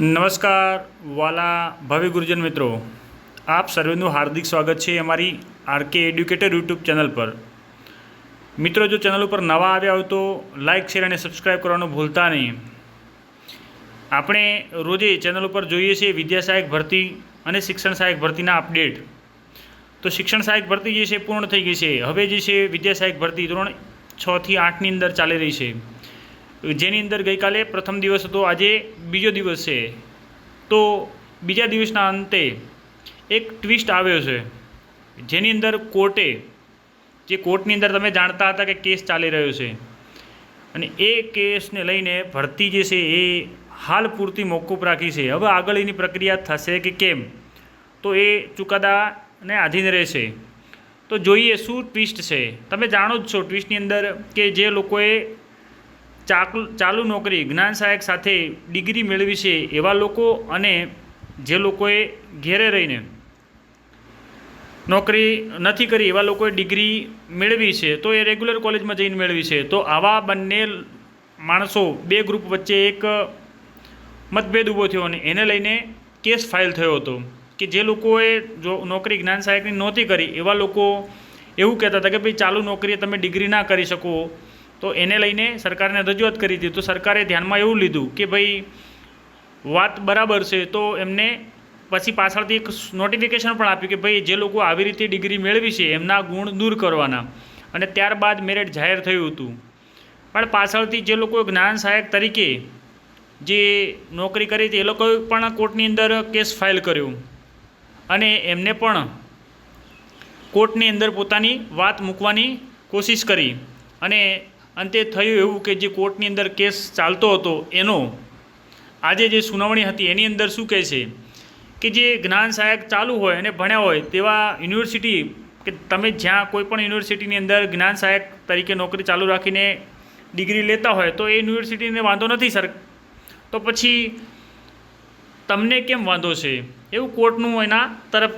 નમસ્કાર, વાલા ભાવિ ગુરુજન મિત્રો. આપ સર્વેનું હાર્દિક સ્વાગત છે અમારી આરકે એડ્યુકેટર યુટ્યુબ ચેનલ પર. મિત્રો, જો ચેનલ ઉપર નવા આવ્યા હોય તો લાઇક શેર અને સબસ્ક્રાઈબ કરવાનું ભૂલતા નહીં. આપણે રોજે ચેનલ ઉપર જોઈએ છીએ વિદ્યા સહાયક ભરતી અને શિક્ષણ સહાયક ભરતીના અપડેટ. તો શિક્ષણ સહાયક ભરતી જે છે પૂર્ણ થઈ ગઈ છે. હવે જે છે વિદ્યા સહાયક ભરતી ધોરણ છથી આઠની અંદર ચાલી રહી છે. જેની અંદર ગઈકાલે પ્રથમ દિવસ હતો, આજે બીજો દિવસ છે. તો બીજા દિવસના અંતે એક ટ્વિસ્ટ આવ્યો છે. જેની અંદર કોર્ટે, જે કોર્ટની અંદર તમે જાણતા હતા કે કેસ ચાલી રહ્યો છે, અને એ કેસને લઈને ભરતી જે છે એ હાલ પૂરતી મોકૂફ રાખી છે. હવે આગળ એની પ્રક્રિયા થશે કે કેમ? તો એ ચુકાદાને આધીન રહેશે. તો જોઈએ શું ટ્વિસ્ટ છે. તમે જાણો જ છો ટ્વિસ્ટની અંદર કે જે લોકોએ ચાકુ ચાલુ નોકરી જ્ઞાન સહાયક સાથે ડિગ્રી મેળવી છે એવા લોકો અને જે લોકોએ ઘેરે રહીને નોકરી નથી કરી એવા લોકોએ ડિગ્રી મેળવી છે, તો એ રેગ્યુલર કોલેજમાં જઈને મેળવી છે. તો આવા બંને માણસો બે ગ્રુપ વચ્ચે એક મતભેદ ઊભો થયો અને એને લઈને કેસ ફાઇલ થયો હતો કે જે લોકોએ જો નોકરી જ્ઞાન સહાયકની નહોતી કરી એવા લોકો એવું કહેતા હતા કે ભાઈ ચાલુ નોકરીએ તમે ડિગ્રી ના કરી શકો તો એને લઈને સરકારને રજૂઆત કરી હતી. તો સરકારે ધ્યાનમાં એવું લીધું કે ભાઈ વાત બરાબર છે, તો એમને પછી પાછળથી એક નોટિફિકેશન પણ આપ્યું કે ભાઈ જે લોકો આવી રીતે ડિગ્રી મેળવી છે, એમના ગુણ દૂર કરવાના. અને ત્યારબાદ મેરિટ જાહેર થયું હતું. પણ પાછળથી જે લોકો જ્ઞાન સહાયક તરીકે જે નોકરી કરી હતી, એ લોકોએ પણ કોર્ટની અંદર કેસ ફાઇલ કર્યો. અને એમને પણ કોર્ટની અંદર પોતાની વાત મૂકવાની કોશિશ કરી. અને અંતે થયું એવું કે જે કોર્ટની અંદર કેસ ચાલતો હતો, એનો આજે જે સુનાવણી હતી, એની અંદર શું કહે છે કે જે જ્ઞાન સહાયક ચાલુ હોય અને ભણ્યા હોય, તેવા યુનિવર્સિટી કે તમે જ્યાં કોઈ પણ યુનિવર્સિટીની અંદર જ્ઞાન સહાયક તરીકે નોકરી ચાલુ રાખીને ડિગ્રી લેતા હોય, તો એ યુનિવર્સિટીને વાંધો નથી, સર. તો પછી તમને કેમ વાંધો છે? એવું કોર્ટનું એના તરફ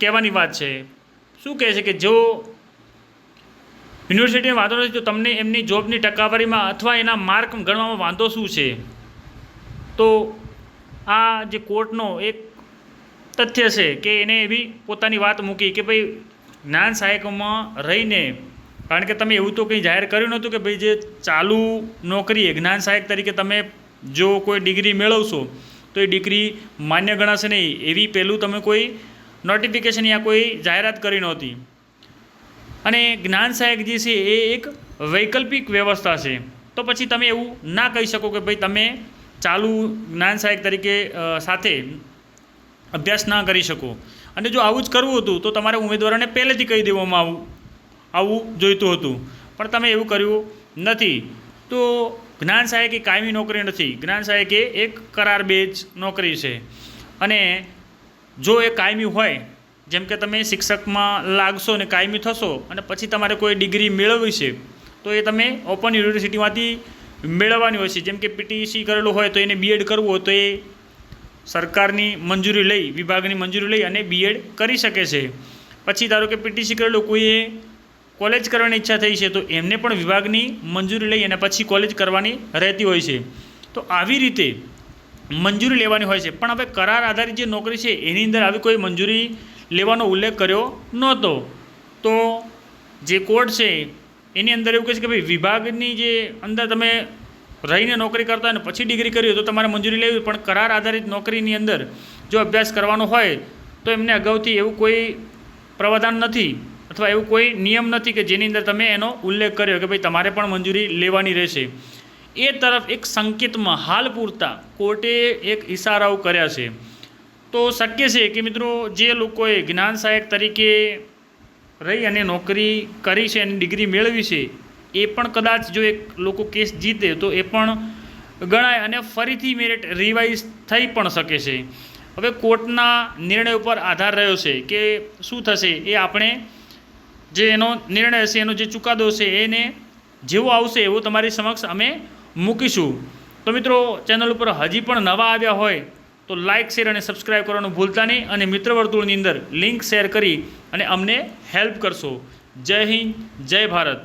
કહેવાની વાત છે. શું કહે છે કે જો યુનિવર્સિટીને વાંધો નથી, તો તમને એમની જોબની ટકાવારીમાં અથવા એના માર્ક ગણવામાં વાંધો શું છે? તો આ જે કોર્ટનો એક તથ્ય છે કે એને એવી પોતાની વાત મૂકી કે ભાઈ, જ્ઞાન સહાયકોમાં રહીને, કારણ કે તમે એવું તો કંઈ જાહેર કર્યું નહોતું કે ભાઈ જે ચાલુ નોકરીએ જ્ઞાન સહાયક તરીકે તમે જો કોઈ ડિગ્રી મેળવશો, તો એ ડિગ્રી માન્ય ગણાશે નહીં. એવી પહેલું તમે કોઈ નોટિફિકેશન યા કોઈ જાહેરાત કરી નહોતી. અને જ્ઞાન સહાયક જે છે એ એક વૈકલ્પિક વ્યવસ્થા છે. તો પછી તમે એવું ના કહી શકો કે ભાઈ તમે ચાલુ જ્ઞાન સહાયક તરીકે સાથે અભ્યાસ ના કરી શકો. અને જો આવું જ કરવું હતું તો તમારે ઉમેદવારોને પહેલેથી કહી દેવામાં આવું આવું જોઈતું હતું. પણ તમે એવું કર્યું નથી. તો જ્ઞાન સહાયક એ કાયમી નોકરી નથી. જ્ઞાન સહાયક એ એક કરાર બેજ નોકરી છે. અને જો એ કાયમી હોય જેમ કે તમે શિક્ષકમાં લાગશો ને કાયમી થશો અને પછી તમારે કોઈ ડિગ્રી મેળવવી છે, તો એ તમે ઓપન યુનિવર્સિટીમાંથી મેળવવાની હોય છે. જેમ કે પીટીસી કરેલું હોય તો એને બીએડ કરવું હોય તો એ સરકારની મંજૂરી લઈ, વિભાગની મંજૂરી લઈ અને બીએડ કરી શકે છે. પછી ધારો કે પીટીસી કરેલું, કોઈએ કોલેજ કરવાની ઈચ્છા થઈ છે, તો એમને પણ વિભાગની મંજૂરી લઈ અને પછી કોલેજ કરવાની રહેતી હોય છે. તો આવી રીતે મંજૂરી લેવાની હોય છે. પણ હવે કરાર આધારિત જે નોકરી છે, એની અંદર આવી કોઈ મંજૂરી લેવાનો ઉલ્લેખ કર્યો નહોતો. તો જે કોર્ટ છે, એની અંદર એવું કહે છે કે ભાઈ વિભાગની જે અંદર તમે રહીને નોકરી કરતા અને પછી ડિગ્રી કરી તો તમારે મંજૂરી લેવી પણ કરાર આધારિત નોકરીની અંદર જો અભ્યાસ કરવાનો હોય, તો એમને અગાઉથી એવું કોઈ પ્રાવધાન નથી અથવા એવું કોઈ નિયમ નથી કે જેની અંદર તમે એનો ઉલ્લેખ કર્યો કે ભાઈ તમારે પણ મંજૂરી લેવાની રહેશે. એ તરફ એક સંકેતમાં હાલ પૂરતા કોર્ટે એક ઇશારાઓ કર્યા છે. તો શક્ય છે કે મિત્રો જે લોકોએ જ્ઞાન સહાયક તરીકે રહી અને નોકરી કરી છે અને ડિગ્રી મેળવી છે, એ પણ કદાચ જો એક લોકો કેસ જીતે તો એ પણ ગણાય અને ફરીથી મેરિટ રિવાઇઝ થઈ પણ શકે છે. હવે કોર્ટના નિર્ણય ઉપર આધાર રહ્યો છે કે શું થશે એ આપણે જે એનો નિર્ણય હશે, એનો જે ચુકાદો છે એને જેવો આવશે એવો તમારી સમક્ષ અમે મૂકીશું. તો મિત્રો ચેનલ ઉપર હજી પણ નવા આવ્યા હોય તો લાઇક શેર અને સબસ્ક્રાઇબ કરવાનું ભૂલતા નહીં. અને મિત્ર વર્તુળની અંદર લિંક શેર કરી અને અમને હેલ્પ કરશો. જય હિન્દ, જય ભારત.